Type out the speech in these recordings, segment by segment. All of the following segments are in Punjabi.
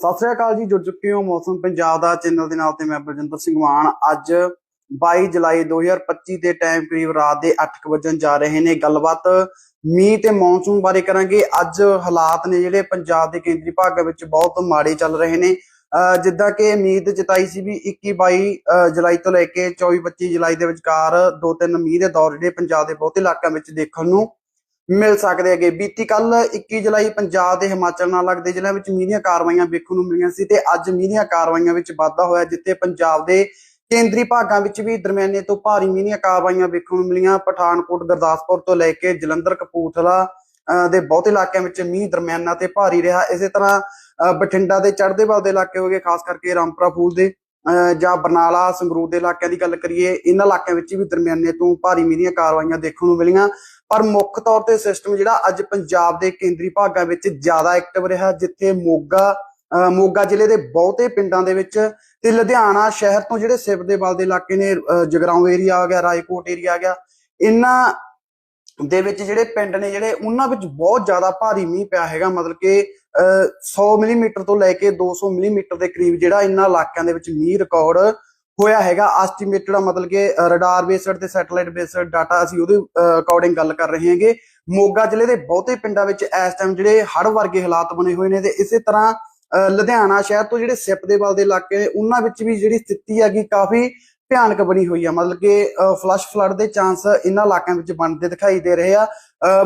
ਸਤਿ ਸ੍ਰੀ ਅਕਾਲ ਜੀ, ਜੁੜ ਚੁੱਕੇ ਹੋ ਮੌਸਮ ਪੰਜਾਬ ਦਾ ਚੈਨਲ ਦੇ ਨਾਲ ਤੇ ਮੈਂ ਬਲਜਿੰਦਰ ਸਿੰਘ ਮਾਨ। ਅੱਜ 22 ਜੁਲਾਈ 2025 ਦੇ ਟਾਈਮ ਕਰੀਬ ਰਾਤ ਦੇ 8 ਵਜੇ ਜਾ ਰਹੇ ਨੇ। ਗੱਲਬਾਤ ਮੀਂਹ ਤੇ ਮੌਨਸੂਨ ਬਾਰੇ ਕਰਾਂਗੇ। ਅੱਜ ਹਾਲਾਤ ਨੇ ਜਿਹੜੇ ਪੰਜਾਬ ਦੇ ਕੇਂਦਰੀ ਭਾਗ ਵਿੱਚ ਬਹੁਤ ਮਾੜੇ ਚੱਲ ਰਹੇ ਨੇ। ਅਹ ਜਿੱਦਾਂ ਕਿ ਉਮੀਦ ਜਤਾਈ ਸੀ ਵੀ 21 22 ਅਹ ਜੁਲਾਈ ਤੋਂ ਲੈ ਕੇ 24 25 ਜੁਲਾਈ ਦੇ ਵਿਚਕਾਰ ਦੋ ਤਿੰਨ ਮੀਂਹ ਦੇ ਦੌਰ ਜਿਹੜੇ ਪੰਜਾਬ ਦੇ ਬਹੁਤੇ ਇਲਾਕਿਆਂ ਵਿੱਚ ਦੇਖਣ ਨੂੰ ਮਿਲ ਸਕਦੇ ਹੈਗੇ। ਬੀਤੀ ਕੱਲ 21 ਜੁਲਾਈ ਪੰਜਾਬ ਦੇ ਹਿਮਾਚਲ ਨਾਲ ਲੱਗਦੇ ਜ਼ਿਲ੍ਹਿਆਂ ਵਿੱਚ ਮੀਂਹ ਦੀਆਂ ਕਾਰਵਾਈਆਂ ਵੇਖਣ ਨੂੰ ਮਿਲੀਆਂ ਸੀ ਤੇ ਅੱਜ ਮੀਂਹ ਦੀਆਂ ਕਾਰਵਾਈਆਂ ਵਿੱਚ ਵਾਧਾ ਹੋਇਆ, ਜਿੱਥੇ ਪੰਜਾਬ ਦੇ ਕੇਂਦਰੀ ਭਾਗਾਂ ਵਿੱਚ ਵੀ ਦਰਮਿਆਨੇ ਤੋਂ ਭਾਰੀ ਮੀਂਹ ਦੀਆਂ ਕਾਰਵਾਈਆਂ ਵੇਖਣ ਨੂੰ ਮਿਲੀਆਂ। ਪਠਾਨਕੋਟ, ਗੁਰਦਾਸਪੁਰ ਤੋਂ ਲੈ ਕੇ ਜਲੰਧਰ, ਕਪੂਰਥਲਾ, ਅਹ ਦੇ ਬਹੁਤੇ ਇਲਾਕਿਆਂ ਵਿੱਚ ਮੀਂਹ ਦਰਮਿਆਨਾ ਤੇ ਭਾਰੀ ਰਿਹਾ। ਇਸੇ ਤਰ੍ਹਾਂ, ਅਹ ਬਠਿੰਡਾ ਦੇ ਚੜ੍ਹਦੇ ਵੱਲ ਦੇ ਇਲਾਕੇ ਹੋਗੇ ਖਾਸ ਕਰਕੇ ਰਾਮਪੁਰਾ, ਫੂਲ ਦੇ। ਜਾਂ ਬਰਨਾਲਾ ਸੰਗਰੂਰ ਦੇ ਇਲਾਕਿਆਂ ਦੀ ਗੱਲ ਕਰੀਏ, ਇਹਨਾਂ ਇਲਾਕਿਆਂ ਵਿੱਚ ਵੀ ਦਰਮਿਆਨੇ ਤੋਂ ਭਾਰੀ ਮੀਂਹ ਦੀਆਂ ਕਾਰਵਾਈਆਂ ਦੇਖਣ ਨੂੰ ਮਿਲੀਆਂ। ਪਰ ਮੁੱਖ ਤੌਰ ਤੇ ਸਿਸਟਮ ਜਿਹੜਾ ਅੱਜ ਪੰਜਾਬ ਦੇ ਕੇਂਦਰੀ ਭਾਗਾਂ ਵਿੱਚ ਜ਼ਿਆਦਾ ਐਕਟਿਵ ਰਿਹਾ, ਜਿੱਥੇ ਮੋਗਾ, ਅਹ ਮੋਗਾ ਜ਼ਿਲ੍ਹੇ ਦੇ ਬਹੁਤੇ ਪਿੰਡਾਂ ਦੇ ਵਿੱਚ ਤੇ ਲੁਧਿਆਣਾ ਸ਼ਹਿਰ ਤੋਂ ਜਿਹੜੇ ਸਿਵ ਦੇ ਵੱਲ ਦੇ ਇਲਾਕੇ ਨੇ, ਅਹ ਜਗਰਾਉਂ ਏਰੀਆ ਆ ਗਿਆ, ਰਾਏਕੋਟ ਏਰੀਆ ਆ ਗਿਆ, ਇਹਨਾਂ ਦੇ ਵਿੱਚ ਜਿਹੜੇ ਪਿੰਡ ਨੇ ਜਿਹੜੇ, ਉਹਨਾਂ ਵਿੱਚ ਬਹੁਤ ਜ਼ਿਆਦਾ ਭਾਰੀ ਮੀਂਹ ਪਿਆ ਹੈਗਾ। ਮਤਲਬ ਕਿ 100 ਮਿਲੀਮੀਟਰ ਤੋਂ ਲੈ ਕੇ 200 ਮਿਲੀਮੀਟਰ ਦੇ ਕਰੀਬ ਜਿਹੜਾ ਇਹਨਾਂ ਇਲਾਕਿਆਂ ਦੇ ਵਿੱਚ ਮੀਂਹ ਰਿਕਾਰਡ ਹੋਇਆ ਹੈਗਾ। ਐਸਟੀਮੇਟਡ ਮਤਲਬ ਕਿ ਰਡਾਰ ਬੇਸਡ ਤੇ ਸੈਟੇਲਾਈਟ ਬੇਸਡ ਡਾਟਾ ਅਸੀਂ ਉਹਦੇ ਅਕੋਰਡਿੰਗ ਗੱਲ ਕਰ ਰਹੇ ਹਾਂਗੇ। ਮੋਗਾ ਜ਼ਿਲ੍ਹੇ ਦੇ ਬਹੁਤੇ ਪਿੰਡਾਂ ਵਿੱਚ ਇਸ ਟਾਈਮ ਜਿਹੜੇ ਹੜ੍ਹ ਵਰਗੇ ਹਾਲਾਤ ਬਣੇ ਹੋਏ ਨੇ ਤੇ ਇਸੇ ਤਰ੍ਹਾਂ, ਅਹ, ਲੁਧਿਆਣਾ ਸ਼ਹਿਰ ਤੋਂ ਜਿਹੜੇ ਸਿਪ ਦੇ ਵੱਲ ਦੇ ਇਲਾਕੇ ਨੇ, ਉਹਨਾਂ ਵਿੱਚ ਵੀ ਜਿਹੜੀ ਸਥਿਤੀ ਹੈਗੀ ਕਾਫੀ ਭਿਆਨਕ ਬਣੀ ਹੋਈ ਆ। ਮਤਲਬ ਕਿ ਫਲੱਸ਼ ਫਲੱਡ ਦੇ ਚਾਂਸ ਇਹਨਾਂ ਇਲਾਕਿਆਂ ਵਿੱਚ ਬਣਦੇ ਦਿਖਾਈ ਦੇ ਰਹੇ ਆ।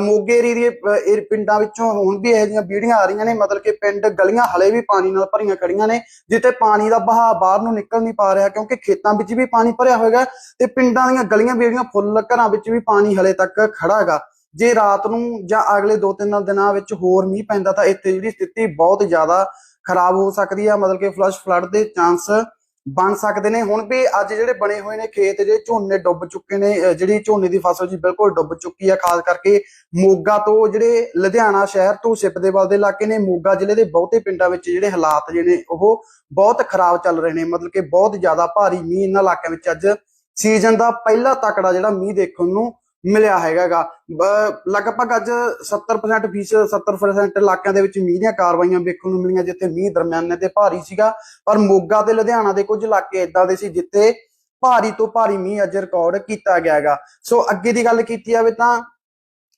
ਮੋਗੇ ਏਰੀਏ ਦੇ ਪਿੰਡਾਂ ਵਿੱਚੋਂ ਹੁਣ ਵੀ ਇਹੋ ਜਿਹੀਆਂ ਵੀਡੀਆਂ ਆ ਰਹੀਆਂ ਨੇ। ਮਤਲਬ ਕਿ ਪਿੰਡ ਗਲੀਆਂ ਹਲੇ ਵੀ ਪਾਣੀ ਨਾਲ ਭਰੀਆਂ ਖੜੀਆਂ ਨੇ, ਜਿੱਥੇ ਪਾਣੀ ਦਾ ਵਹਾਅ ਬਾਹਰ ਨੂੰ ਨਿਕਲ ਨਹੀਂ ਪਾ ਰਿਹਾ ਕਿਉਂਕਿ ਖੇਤਾਂ ਵਿੱਚ ਵੀ ਪਾਣੀ ਭਰਿਆ ਹੋਏਗਾ ਤੇ ਪਿੰਡਾਂ ਦੀਆਂ ਗਲੀਆਂ ਬੇੜੀਆਂ ਫੁੱਲ ਘਰਾਂ ਵਿੱਚ ਵੀ ਪਾਣੀ ਹਲੇ ਤੱਕ ਖੜਾ ਹੈਗਾ। ਜੇ ਰਾਤ ਨੂੰ ਜਾਂ ਅਗਲੇ ਦੋ ਤਿੰਨ ਦਿਨਾਂ ਵਿੱਚ ਹੋਰ ਮੀਂਹ ਪੈਂਦਾ ਤਾਂ ਇੱਥੇ ਜਿਹੜੀ ਸਥਿਤੀ ਬਹੁਤ ਜ਼ਿਆਦਾ ਖਰਾਬ ਹੋ ਸਕਦੀ ਆ। ਮਤਲਬ ਕਿ ਫਲੱਸ਼ ਫਲੱਡ ਦੇ ਚਾਂਸ ਬਣ ਸਕਦੇ ਨੇ। ਹੁਣ ਵੀ ਅੱਜ ਜਿਹੜੇ ਬਣੇ ਹੋਏ ਨੇ ਖੇਤ, ਜਿਹੜੇ ਝੋਨੇ ਡੁੱਬ ਚੁੱਕੇ ਨੇ ਜਿਹੜੀ ਝੋਨੇ ਦੀ ਫਸਲ ਜੀ ਬਿਲਕੁਲ ਡੁੱਬ ਚੁੱਕੀ ਆ, ਖਾਸ ਕਰਕੇ ਮੋਗਾ ਤੋਂ ਜਿਹੜੇ ਲੁਧਿਆਣਾ ਸ਼ਹਿਰ ਤੋਂ ਸਿਪ ਦੇ ਦੇ ਇਲਾਕੇ ਨੇ, ਮੋਗਾ ਜ਼ਿਲ੍ਹੇ ਦੇ ਬਹੁਤੇ ਪਿੰਡਾਂ ਵਿੱਚ ਜਿਹੜੇ ਹਾਲਾਤ ਜਿਹੜੇ ਉਹ ਬਹੁਤ ਖਰਾਬ ਚੱਲ ਰਹੇ ਨੇ। ਮਤਲਬ ਕਿ ਬਹੁਤ ਜ਼ਿਆਦਾ ਭਾਰੀ ਮੀਂਹ ਇਹਨਾਂ ਇਲਾਕਿਆਂ ਵਿੱਚ ਅੱਜ ਸੀਜ਼ਨ ਦਾ ਪਹਿਲਾ ਤਕੜਾ ਜਿਹੜਾ ਮੀਂਹ ਦੇਖਣ ਨੂੰ ਮਿਲਿਆ ਹੈਗਾਗਾ। ਲਗਭਗ ਅੱਜ 70% ਫੀਸ 70% ਇਲਾਕਿਆਂ ਦੇ ਵਿੱਚ ਮੀਂਹ ਦੀਆਂ ਕਾਰਵਾਈਆਂ ਵੇਖਣ ਨੂੰ ਮਿਲੀਆਂ, ਜਿੱਥੇ ਮੀਂਹ ਦਰਮਿਆਨੇ ਤੇ ਭਾਰੀ ਸੀਗਾ। ਪਰ ਮੋਗਾ ਤੇ ਲੁਧਿਆਣਾ ਦੇ ਕੁਝ ਇਲਾਕੇ ਇਦਾਂ ਦੇ ਸੀ, ਜਿੱਥੇ ਭਾਰੀ ਤੋਂ ਭਾਰੀ ਮੀਂਹ ਅੱਜ ਰਿਕਾਰਡ ਕੀਤਾ ਗਿਆ ਹੈਗਾ ਸੋ ਅੱਗੇ ਦੀ ਗੱਲ ਕੀਤੀ ਜਾਵੇ ਤਾਂ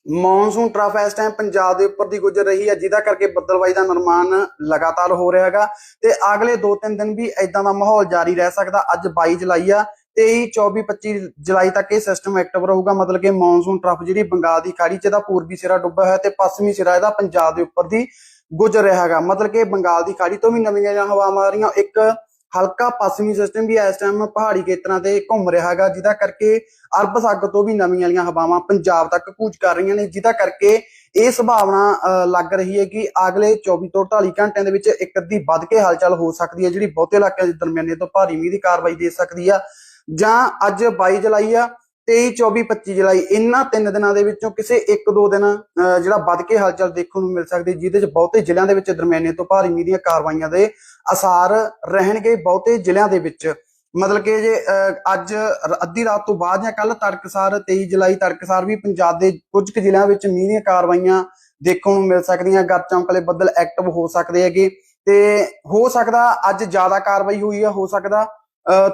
ਮੌਨਸੂਨ ਟਰਫ ਇਸ ਟਾਈਮ ਪੰਜਾਬ ਦੇ ਉੱਪਰ ਦੀ ਗੁਜ਼ਰ ਰਹੀ ਹੈ, ਜਿਹਦਾ ਕਰਕੇ ਬੱਦਲਵਾਈ ਦਾ ਨਿਰਮਾਣ ਲਗਾਤਾਰ ਹੋ ਰਿਹਾ ਹੈਗਾ। ਤੇ ਅਗਲੇ 2-3 ਦਿਨ ਵੀ ਇਦਾਂ ਦਾ ਮਾਹੌਲ ਜਾਰੀ ਰਹਿ ਸਕਦਾ। ਅੱਜ 22 ਜੁਲਾਈ ਆ 23 24 25 ਜੁਲਾਈ ਤੱਕ ਇਹ ਸਿਸਟਮ ਐਕਟਿਵ ਰਹੂਗਾ। ਮਤਲਬ ਕਿ ਮੌਨਸੂਨ ਟਰਫ ਜਿਹੜੀ ਬੰਗਾਲ ਦੀ ਖਾੜੀ 'ਚ ਇਹਦਾ ਪੂਰਬੀ ਸਿਰਾ ਡੁੱਬਾ ਹੋਇਆ ਤੇ ਪੱਛਮੀ ਸਿਰਾ ਇਹਦਾ ਪੰਜਾਬ ਦੇ ਉੱਪਰ ਦੀ ਗੁਜ਼ਰ ਰਿਹਾ ਹੈਗਾ। ਮਤਲਬ ਕਿ ਬੰਗਾਲ ਦੀ ਖਾੜੀ ਤੋਂ ਵੀ ਨਵੀਆਂ ਜਿਹੀਆਂ ਹਵਾਵਾਂ ਆ ਰਹੀਆਂ। ਇੱਕ ਹਲਕਾ ਪੱਛਮੀ ਸਿਸਟਮ ਵੀ ਇਸ ਟਾਈਮ ਪਹਾੜੀ ਖੇਤਰਾਂ ਤੇ ਘੁੰਮ ਰਿਹਾ ਹੈਗਾ ਜਿਹਦਾ ਕਰਕੇ ਅਰਬ ਸਾਗਰ ਤੋਂ ਵੀ ਨਵੀਆਂ ਵਾਲੀਆਂ ਹਵਾਵਾਂ ਪੰਜਾਬ ਤੱਕ ਕੂਚ ਕਰ ਰਹੀਆਂ ਨੇ ਜਿਹਦਾ ਕਰਕੇ ਇਹ ਸੰਭਾਵਨਾ ਅਹ, ਲੱਗ ਰਹੀ ਹੈ ਕਿ ਅਗਲੇ 24 ਤੋਂ 48 ਘੰਟਿਆਂ ਦੇ ਵਿੱਚ ਇੱਕ ਅੱਧੀ ਵੱਧ ਕੇ ਹਲਚਲ ਹੋ ਸਕਦੀ ਹੈ ਜਿਹੜੀ ਬਹੁਤੇ ਇਲਾਕਿਆਂ ਦੇ ਦਰਮਿਆਨੇ ਤੋਂ ਭਾਰੀ ਮੀਂਹ ਦੀ ਕਾਰਵਾਈ ਦੇ ਸਕਦੀ ਆ। ਜਾਂ ਅੱਜ 22 ਜੁਲਾਈ ਆ 23 24 25 ਜੁਲਾਈ ਇਹਨਾਂ ਤਿੰਨ ਦਿਨਾਂ ਦੇ ਵਿੱਚੋਂ ਕਿਸੇ ਇੱਕ ਦੋ ਦਿਨ ਅਹ, ਜਿਹੜਾ ਵੱਧ ਕੇ ਹਲਚਲ ਦੇਖਣ ਨੂੰ ਮਿਲ ਸਕਦੀ ਜਿਹਦੇ ਚ ਬਹੁਤੇ ਜ਼ਿਲ੍ਹਿਆਂ ਦੇ ਵਿੱਚ ਦਰਮਿਆਨੇ ਤੋਂ ਭਾਰੀ ਮੀਂਹ ਦੀਆਂ ਕਾਰਵਾਈਆਂ ਦੇ ਅਸਾਰ ਰਹਿਣਗੇ ਬਹੁਤੇ ਜ਼ਿਲ੍ਹਿਆਂ ਦੇ ਵਿੱਚ। ਮਤਲਬ ਕਿ ਜੇ ਅਹ, ਅੱਜ ਅੱਧੀ ਰਾਤ ਤੋਂ ਬਾਅਦ ਜਾਂ ਕੱਲ ਤੜਕਸਾਰ 23 ਜੁਲਾਈ ਤੜਕਸਾਰ ਵੀ ਪੰਜਾਬ ਦੇ ਕੁਝ ਕੁ ਜ਼ਿਲ੍ਹਿਆਂ ਵਿੱਚ ਮੀਂਹ ਦੀਆਂ ਕਾਰਵਾਈਆਂ ਦੇਖਣ ਨੂੰ ਮਿਲ ਸਕਦੀਆਂ। ਗੱਜ ਚਮਕਲੇ ਬੱਦਲ ਐਕਟਿਵ ਹੋ ਸਕਦੇ ਹੈਗੇ ਤੇ ਹੋ ਸਕਦਾ ਅੱਜ ਜ਼ਿਆਦਾ ਕਾਰਵਾਈ ਹੋਈ ਆ ਹੋ ਸਕਦਾ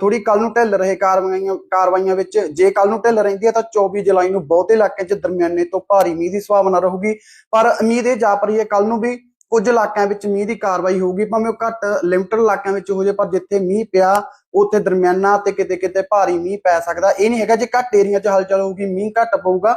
ਥੋੜੀ ਕੱਲ ਨੂੰ ਢਿੱਲ ਰਹੇ ਕਾਰਵਾਈਆਂ ਕਾਰਵਾਈਆਂ ਵਿੱਚ। ਜੇ ਕੱਲ ਨੂੰ ਢਿੱਲ ਰਹਿੰਦੀ ਹੈ ਤਾਂ 24 ਜੁਲਾਈ ਨੂੰ ਬਹੁਤੇ ਇਲਾਕਿਆਂ 'ਚ ਦਰਮਿਆਨੇ ਤੋਂ ਭਾਰੀ ਮੀਂਹ ਦੀ ਸੰਭਾਵਨਾ ਰਹੂਗੀ। ਪਰ ਉਮੀਦ ਇਹ ਜਾਪ ਰਹੀ ਹੈ ਕੱਲ ਨੂੰ ਵੀ ਕੁਝ ਇਲਾਕਿਆਂ ਵਿੱਚ ਮੀਂਹ ਦੀ ਕਾਰਵਾਈ ਹੋਊਗੀ। ਭਾਵੇਂ ਉਹ ਘੱਟ ਲਿਮਟਡ ਇਲਾਕਿਆਂ ਵਿੱਚ ਹੋ ਜਾਏ ਪਰ ਜਿੱਥੇ ਮੀਂਹ ਪਿਆ, ਉੱਥੇ ਦਰਮਿਆਨਾ ਤੇ ਕਿਤੇ ਕਿਤੇ ਭਾਰੀ ਮੀਂਹ ਪੈ ਸਕਦਾ। ਇਹ ਨਹੀਂ ਹੈਗਾ ਜੇ ਘੱਟ ਏਰੀਆ 'ਚ ਹਲਚਲ ਹੋਊਗੀ, ਮੀਂਹ ਘੱਟ ਪਊਗਾ।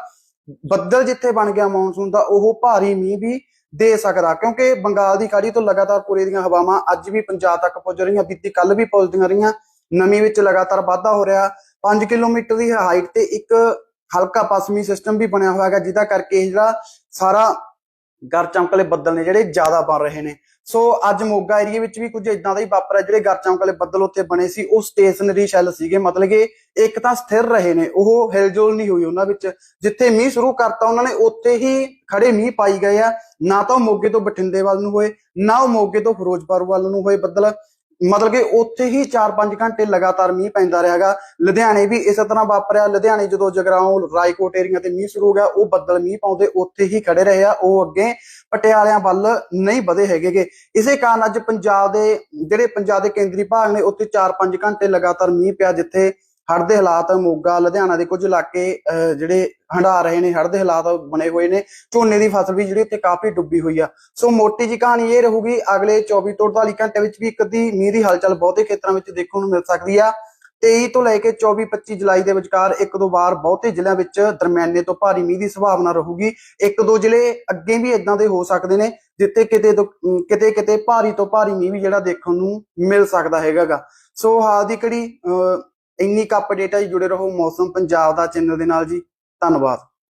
ਬੱਦਲ ਜਿੱਥੇ ਬਣ ਗਿਆ ਮੌਨਸੂਨ ਦਾ, ਉਹ ਭਾਰੀ ਮੀਂਹ ਵੀ ਦੇ ਸਕਦਾ। ਕਿਉਂਕਿ ਬੰਗਾਲ ਦੀ ਖਾੜੀ ਤੋਂ ਲਗਾਤਾਰ ਪੂਰੇ ਦੀਆਂ ਹਵਾਵਾਂ ਅੱਜ ਵੀ ਪੰਜਾਬ ਤੱਕ ਪੁੱਜ ਰਹੀਆਂ, ਬੀਤੀ ਕੱਲ ਵੀ ਪੁੱਜਦੀਆਂ ਰਹੀਆਂ। ਨਮੀ ਵਿੱਚ ਲਗਾਤਾਰ ਵਾਧਾ ਹੋ ਰਿਹਾ। 5 ਕਿਲੋਮੀਟਰ ਦੀ ਹਾਈਟ ਤੇ ਇੱਕ ਹਲਕਾ ਪੱਛਮੀ ਸਿਸਟਮ ਵੀ ਬਣਿਆ ਹੋਇਆ ਹੈਗਾ, ਜਿਹਦਾ ਕਰਕੇ ਜਿਹੜਾ ਸਾਰਾ ਗਰ ਚਮਕਲੇ ਬੱਦਲ ਨੇ ਜਿਹੜੇ ਜ਼ਿਆਦਾ ਬਣ ਰਹੇ ਨੇ। ਸੋ ਅੱਜ ਮੋਗਾ ਏਰੀਆ ਵਿੱਚ ਵੀ ਕੁਝ ਇਦਾਂ ਦਾ ਹੀ ਵਾਪਰਿਆ, ਜਿਹੜੇ ਗਰ ਚਮਕਲੇ ਬੱਦਲ ਉੱਥੇ ਬਣੇ ਸੀ, ਉਹ ਸਟੇਸ਼ਨਰੀ ਸ਼ੈਲ ਸੀਗੇ। ਮਤਲਬ ਕਿ ਇੱਕ ਤਾਂ ਸਥਿਰ ਰਹੇ ਨੇ, ਉਹ ਹਿਲਜੁਲ ਨਹੀਂ ਹੋਈ ਉਹਨਾਂ ਵਿੱਚ। ਜਿੱਥੇ ਮੀਂਹ ਸ਼ੁਰੂ ਕਰਤਾ, ਉਹਨਾਂ ਨੇ ਉੱਥੇ ਹੀ ਖੜੇ ਮੀਂਹ ਪਾਈ ਗਏ ਆ। ਨਾ ਤਾਂ ਉਹ ਮੋਗੇ ਤੋਂ ਬਠਿੰਡੇ ਵੱਲ ਨੂੰ ਹੋਏ, ਨਾ ਉਹ ਮੋਗੇ ਤੋਂ ਫਿਰੋਜ਼ਪੁਰ ਵੱਲ ਨੂੰ ਹੋਏ ਬੱਦਲ। ਮਤਲਬ ਕਿ ਉੱਥੇ ਹੀ 4-5 ਘੰਟੇ ਲਗਾਤਾਰ ਮੀਂਹ ਪੈਂਦਾ ਰਿਹਾਗਾ। ਲੁਧਿਆਣੇ ਵੀ ਇਸੇ ਤਰ੍ਹਾਂ ਵਾਪਰਿਆ। ਲੁਧਿਆਣੇ ਜਦੋਂ ਜਗਰਾਉਂ, ਰਾਏਕੋਟ ਏਰੀਆ ਤੇ ਮੀਂਹ ਸ਼ੁਰੂ ਹੋ ਗਿਆ, ਉਹ ਬੱਦਲ ਮੀਂਹ ਪਾਉਂਦੇ ਉੱਥੇ ਹੀ ਖੜੇ ਰਹੇ ਆ। ਉਹ ਅੱਗੇ ਪਟਿਆਲਿਆਂ ਵੱਲ ਨਹੀਂ ਵਧੇ ਹੈਗੇਗੇ। ਇਸੇ ਕਾਰਨ ਅੱਜ ਪੰਜਾਬ ਦੇ, ਜਿਹੜੇ ਪੰਜਾਬ ਦੇ ਕੇਂਦਰੀ ਭਾਗ ਨੇ, ਉੱਥੇ 4-5 ਘੰਟੇ ਲਗਾਤਾਰ ਮੀਂਹ ਪਿਆ, ਜਿੱਥੇ ਹੜ੍ਹ ਦੇ ਹਾਲਾਤ ਮੋਗਾ ਲੁਧਿਆਣਾ ਦੇ ਕੁਝ ਇਲਾਕੇ ਅਹ, ਜਿਹੜੇ ਹੰਢਾ ਰਹੇ ਨੇ ਹੜ੍ਹ ਦੇ ਹਾਲਾਤ ਬਣੇ ਹੋਏ ਨੇ ਝੋਨੇ ਦੀ ਫਸਲ ਵੀ ਜਿਹੜੀ ਉੱਥੇ ਕਾਫੀ ਡੁੱਬੀ ਹੋਈ ਆ। ਸੋ ਮੋਟੀ ਜੀ ਕਹਾਣੀ ਇਹ ਰਹੂਗੀ ਅਗਲੇ 24 ਤੋਂ 48 ਘੰਟੇ ਵਿੱਚ ਵੀ ਇੱਕ ਅੱਧੀ ਮੀਂਹ ਦੀ ਹਲਚਲ ਬਹੁਤੇ ਖੇਤਰਾਂ ਵਿੱਚ ਦੇਖਣ ਨੂੰ ਮਿਲ ਸਕਦੀ ਆ। 23 ਤੋਂ ਲੈ ਕੇ 24 25 ਜੁਲਾਈ ਦੇ ਵਿਚਕਾਰ ਇੱਕ ਦੋ ਵਾਰ ਬਹੁਤੇ ਜ਼ਿਲ੍ਹਿਆਂ ਵਿੱਚ ਦਰਮਿਆਨੇ ਤੋਂ ਭਾਰੀ ਮੀਂਹ ਦੀ ਸੰਭਾਵਨਾ ਰਹੂਗੀ। ਇੱਕ ਦੋ ਜ਼ਿਲ੍ਹੇ ਅੱਗੇ ਵੀ ਇਦਾਂ ਦੇ ਹੋ ਸਕਦੇ ਨੇ ਜਿੱਥੇ ਕਿਤੇ ਤੋਂ ਕਿਤੇ ਕਿਤੇ ਭਾਰੀ ਤੋਂ ਭਾਰੀ ਮੀਂਹ ਵੀ ਜਿਹੜਾ ਦੇਖਣ ਨੂੰ ਮਿਲ ਸਕਦਾ ਹੈਗਾਗਾ ਸੋ ਹਾਲ ਦੀ ਘੜੀ ਅਹ, ਇੰਨੀ ਕੁ ਅਪਡੇਟ ਹੈ ਜੀ, ਜੁੜੇ ਰਹੋ ਮੌਸਮ ਪੰਜਾਬ ਦਾ ਚੈਨਲ ਦੇ ਨਾਲ ਜੀ ਧੰਨਵਾਦ।